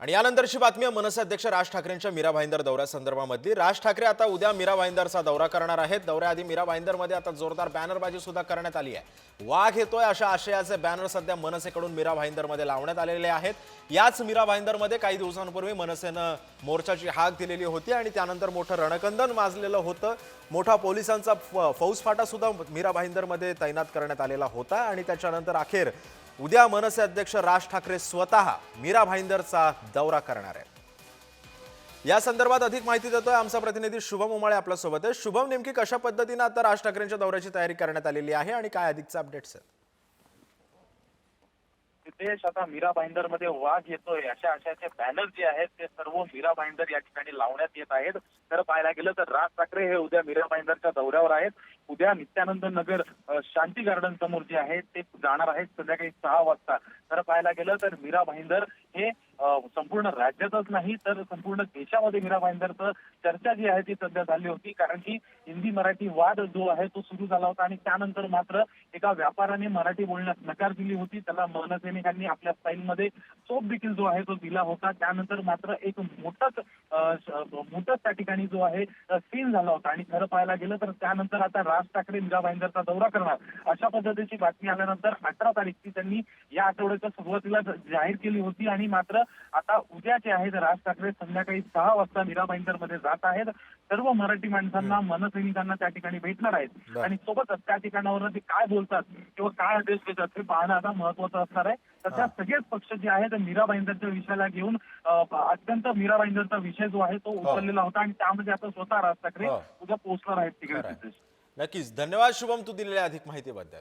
आणि यानंतरची बातमी आहे मनसे अध्यक्ष राज ठाकरेंच्या मीरा भाईंदर दौऱ्यासंदर्भामधली राज ठाकरे आता उद्या मीरा भाईंदरचा दौरा करणार आहेत. दौऱ्याआधी मीरा भाईंदरमध्ये आता जोरदार बॅनरबाजी सुद्धा करण्यात आली आहे. वाघ येतोय अशा आशयाचे बॅनर सध्या मनसेकडून मीरा भाईंदरमध्ये लावण्यात आलेले आहेत. याच मीरा भाईंदरमध्ये काही दिवसांपूर्वी मनसेनं मोर्चाची हाक दिलेली होती आणि त्यानंतर मोठं रणकंदन माजलेलं होतं. मोठा पोलिसांचा फ- फौजफाटा सुद्धा मीरा भाईंदरमध्ये तैनात करण्यात आलेला होता आणि त्याच्यानंतर अखेर उद्या मनसे अध्यक्ष राज ठाकरे स्वतः मीरा भाईंदरचा दौरा करणार आहेत. या संदर्भात अधिक माहिती देतोय आमचा प्रतिनिधी शुभम उमाळे आपल्यासोबत आहे. शुभम नेमकी कशा पद्धतीनं आता राज ठाकरेंच्या दौऱ्याची तयारी करण्यात आलेली आहे आणि काय अधिकचे अपडेट्स आहेत? देश आता मीरा भाईंदरमध्ये वाघ येतोय. अशा अशाचे बॅनर जे आहेत ते सर्व मीरा भाईंदर या ठिकाणी लावण्यात येत आहेत. तर पाहायला गेलं तर राज ठाकरे हे उद्या मीरा भाईंदरच्या दौऱ्यावर आहेत. उद्या नित्यानंद नगर शांती गार्डन समोर जे आहे ते जाणार आहेत संध्याकाळी सहा वाजता. खरं पाहायला गेलं तर मीरा भाईंदर हे संपूर्ण राज्यातच नाही तर संपूर्ण देशामध्ये मीरा भाईंदरचं चर्चा जी आहे ती सध्या झाली होती. कारण की हिंदी मराठी वाद जो आहे तो सुरू झाला होता आणि त्यानंतर मात्र एका व्यापाऱ्याने मराठी बोलण्यास नकार दिली होती. त्याला मनसैनिकांनी आपल्या स्टाईलमध्ये चोप देखील जो आहे तो दिला होता. त्यानंतर मात्र एक मोठाच मोठाच त्या ठिकाणी जो आहे सीन झाला होता. आणि खरं पाहायला गेलं तर त्यानंतर आता राज ठाकरे मीरा भाईंदरचा दौरा करणार. अशा पद्धतीची बातमी आल्यानंतर अठरा तारीखची त्यांनी या आठवड्याच्या सुरुवातीला जाहीर केली होती. आणि मात्र आता उद्या जे आहेत राज ठाकरे संध्याकाळी सहा वाजता मीरा भाईंदरमध्ये जात आहेत. सर्व मराठी माणसांना मनसैनिकांना त्या ठिकाणी भेटणार आहेत. आणि सोबतच त्या ठिकाणावर ते काय बोलतात किंवा काय आदेश देतात हे पाहणं आता महत्वाचं असणार आहे. तर त्या सगळेच पक्ष जे आहेत मीरा भाईंदरच्या विषयाला घेऊन अत्यंत मीरा भाईंदरचा विषय जो आहे तो उचललेला होता आणि त्यामध्ये आता स्वतः राज ठाकरे हो. उद्या पोहोचणार आहेत तिकडे. नक्कीच. धन्यवाद शुभम तू दिलेल्या अधिक माहितीबद्दल.